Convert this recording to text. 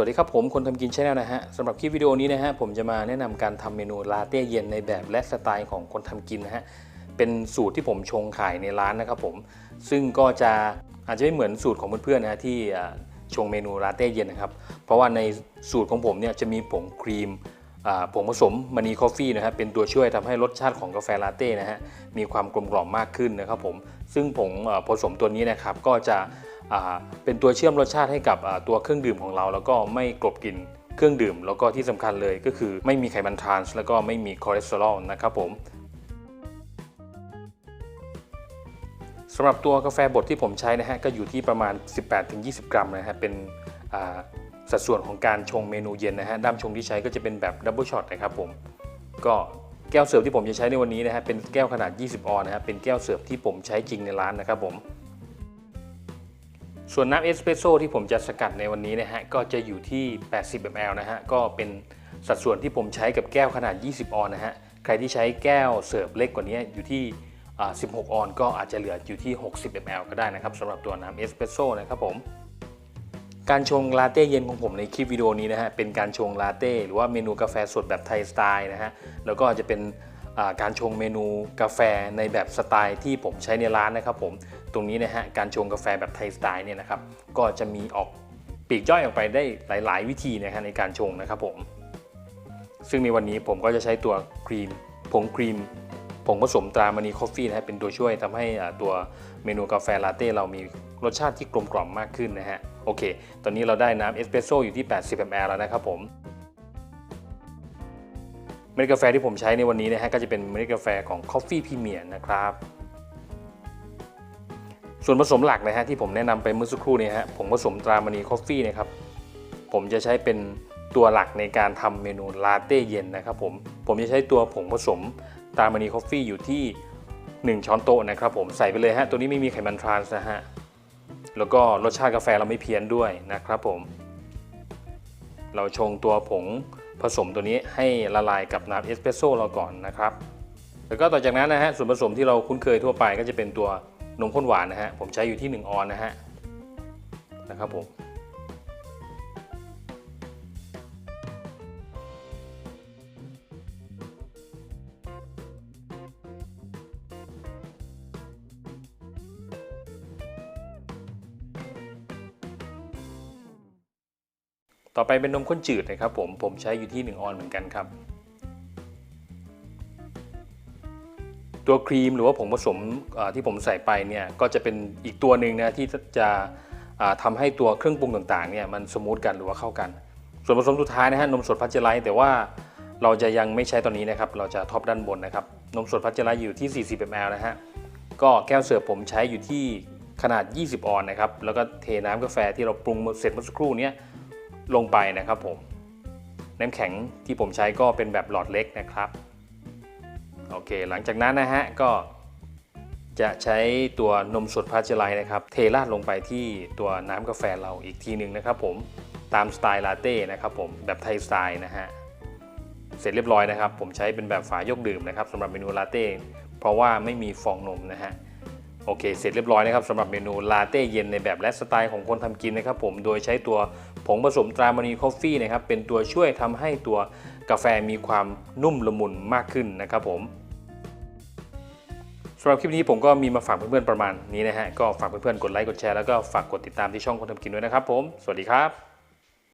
วัสดีครับผมคนทำกินชาแนลนะฮะสำหรับคลิปวิดีโอนี้นะฮะผมจะมาแนะนำการทำเมนูลาเต้เย็นในแบบและสไตล์ของคนทำกินนะฮะเป็นสูตรที่ผมชงขายในร้านนะครับผมซึ่งก็จะอาจจะไม่เหมือนสูตรของเพื่อนๆนะะที่ชงเมนูลาเต้เย็นนะครับเพราะว่าในสูตรของผมเนี่ยจะมีผงครีมผงผสมมันีคอฟฟี่นะฮะเป็นตัวช่วยทำให้รสชาติของกาแฟลาเต้นะฮะมีความกลมกล่อมมากขึ้นนะครับผมซึ่งผงผสมตัวนี้นะครับก็จะ เป็นตัวเชื่อมรสชาติให้กับตัวเครื่องดื่มของเรา แล้วก็ไม่กลบกลิ่นเครื่องดื่ม แล้วก็ที่สำคัญเลยก็คือไม่มีไขมันทรานส์แล้วก็ไม่มีคอเลสเตอรอลนะครับผมสำหรับตัวกาแฟบดที่ผมใช้นะฮะก็อยู่ที่ประมาณ 18-20 กรัมนะฮะเป็นสัดส่วนของการชงเมนูเย็นนะฮะด้ามชงที่ใช้ก็จะเป็นแบบดับเบิลช็อตนะครับผมก็แก้วเสิร์ฟที่ผมจะใช้ในวันนี้นะฮะเป็นแก้วขนาด 20 ออนนะฮะเป็นแก้วเสิร์ฟที่ผมใช้จริงในร้านนะครับผม ส่วนน้ำเอสเปรสโซ่ที่ผมจะสกัดในวันนี้นะฮะก็จะอยู่ที่ 80 ml นะฮะก็เป็นสัดส่วนที่ผมใช้กับแก้วขนาด 20 ออนนะฮะใครที่ใช้แก้วเสิร์ฟเล็กกว่านี้อยู่ที่ 16 ออน ก็อาจจะเหลืออยู่ที่ 60 ml ก็ได้นะครับสำหรับตัวน้ำเอสเปรสโซ่นะครับผมการชงลาเต้เย็นของผมในคลิปวิดีโอนี้นะฮะเป็นการชงลาเต้หรือว่าเมนูกาแฟสดแบบไทยสไตล์นะฮะแล้วก็จะเป็น การชงเมนูกาแฟในแบบสไตล์ที่ผมใช้ในร้านนะครับผมตรงนี้นะฮะการชงกาแฟแบบไทยสไตล์เนี่ยนะครับก็จะมีออกปีกย่อยออกไปได้หลาย ๆ วิธีนะฮะในการชงนะครับผมซึ่งในวันนี้ผมก็จะใช้ตัวครีมผงครีมผงผสมตรามานีคอฟฟี่นะฮะเป็นตัวช่วยทำให้ตัวเมนูกาแฟลาเต้เรามีรสชาติที่กลมกล่อมมากขึ้นนะฮะโอเค ตอนนี้เราได้น้ำเอสเปรสโซ่อยู่ที่ 80 ml แล้วนะครับผม มล็ดกาแฟที่ผมใช้ในวันนี้นะฮะก็จะเป็นเมล็ดกาแฟของ Coffee Premier นะครับ ส่วนผสมหลักนะฮะที่ผมแนะนำไปเมื่อสักครู่นี้ฮะผงผสมตรามณีคอฟฟี่นะครับผมจะใช้เป็นตัวหลักในการทำเมนูลาเต้เย็นนะครับผมผมจะใช้ตัวผงผสมตรามณีคอฟฟี่อยู่ที่ 1 ช้อนโต๊ะนะครับผมใส่ไปเลยฮะตัวนี้ไม่มีไขมันทรานส์นะฮะแล้วก็รสชาติกาแฟเราไม่เพี้ยนด้วยนะครับผม เราชงตัวผง ผสมตัวนี้ให้ละลายกับน้ำเอสเปรสโซ่เราก่อนนะครับ แล้วก็ต่อจากนั้นนะฮะส่วนผสมที่เราคุ้นเคยทั่วไปก็จะเป็นตัวนมข้นหวานนะฮะผมใช้อยู่ที่ 1 ออนนะฮะนะครับผม ต่อไปเป็นนมข้นจืดนะครับผม ผมใช้อยู่ที่ 1 ออนเหมือนกันครับ ตัวครีมหรือว่าผงผสมที่ผมใส่ไปเนี่ยก็จะเป็นอีกตัวหนึ่งนะที่จะทำาให้ตัวเครื่องปรุงต่างๆเนี่ยมันสมูทกันหรือว่าเข้ากัน ส่วนผสมสุดท้ายนะฮะนมสดพัชเจอร์ไลท์แต่ว่าเราจะยังไม่ใช้ตอนนี้นะครับ เราจะท็อปด้านบนนะครับ นมสดพัชเจอร์ไลท์อยู่ที่ 40 ml นะฮะ ก็แก้วเสิร์ฟผมใช้อยู่ที่ขนาด 20 ออนนะครับ แล้วก็เทน้ำกาแฟที่เราปรุงเสร็จเมื่อสักครู่นี้ ลงไปนะครับผม น้ำแข็งที่ผมใช้ก็เป็นแบบหลอดเล็กนะครับโอเค หลังจากนั้นนะฮะก็จะใช้ตัวนมสดพาสเจอร์ไลท์นะครับ เทราดลงไปที่ตัวน้ำกาแฟเราอีกทีหนึ่งนะครับผมตามสไตล์ลาเต้นะครับผมแบบไทยสไตล์นะฮะเสร็จเรียบร้อยนะครับ ผมใช้เป็นแบบฝายกดื่มนะครับสำหรับเมนูลาเต้เพราะว่าไม่มีฟองนมนะฮะ โอเค เสร็จเรียบร้อยนะครับสำหรับเมนูลาเต้เย็นในแบบและสไตล์ของคนทำกินนะครับผมโดยใช้ตัวผงผสมตรามานีคอฟฟี่นะครับเป็นตัวช่วยทำให้ตัวกาแฟมีความนุ่มละมุนมากขึ้นนะครับผมสำหรับคลิปนี้ผมก็มีมาฝากเพื่อนๆประมาณนี้นะฮะก็ฝากเพื่อนๆกดไลค์กดแชร์แล้วก็ฝากกดติดตามที่ช่องคนทำกินด้วยนะครับผม สวัสดีครับ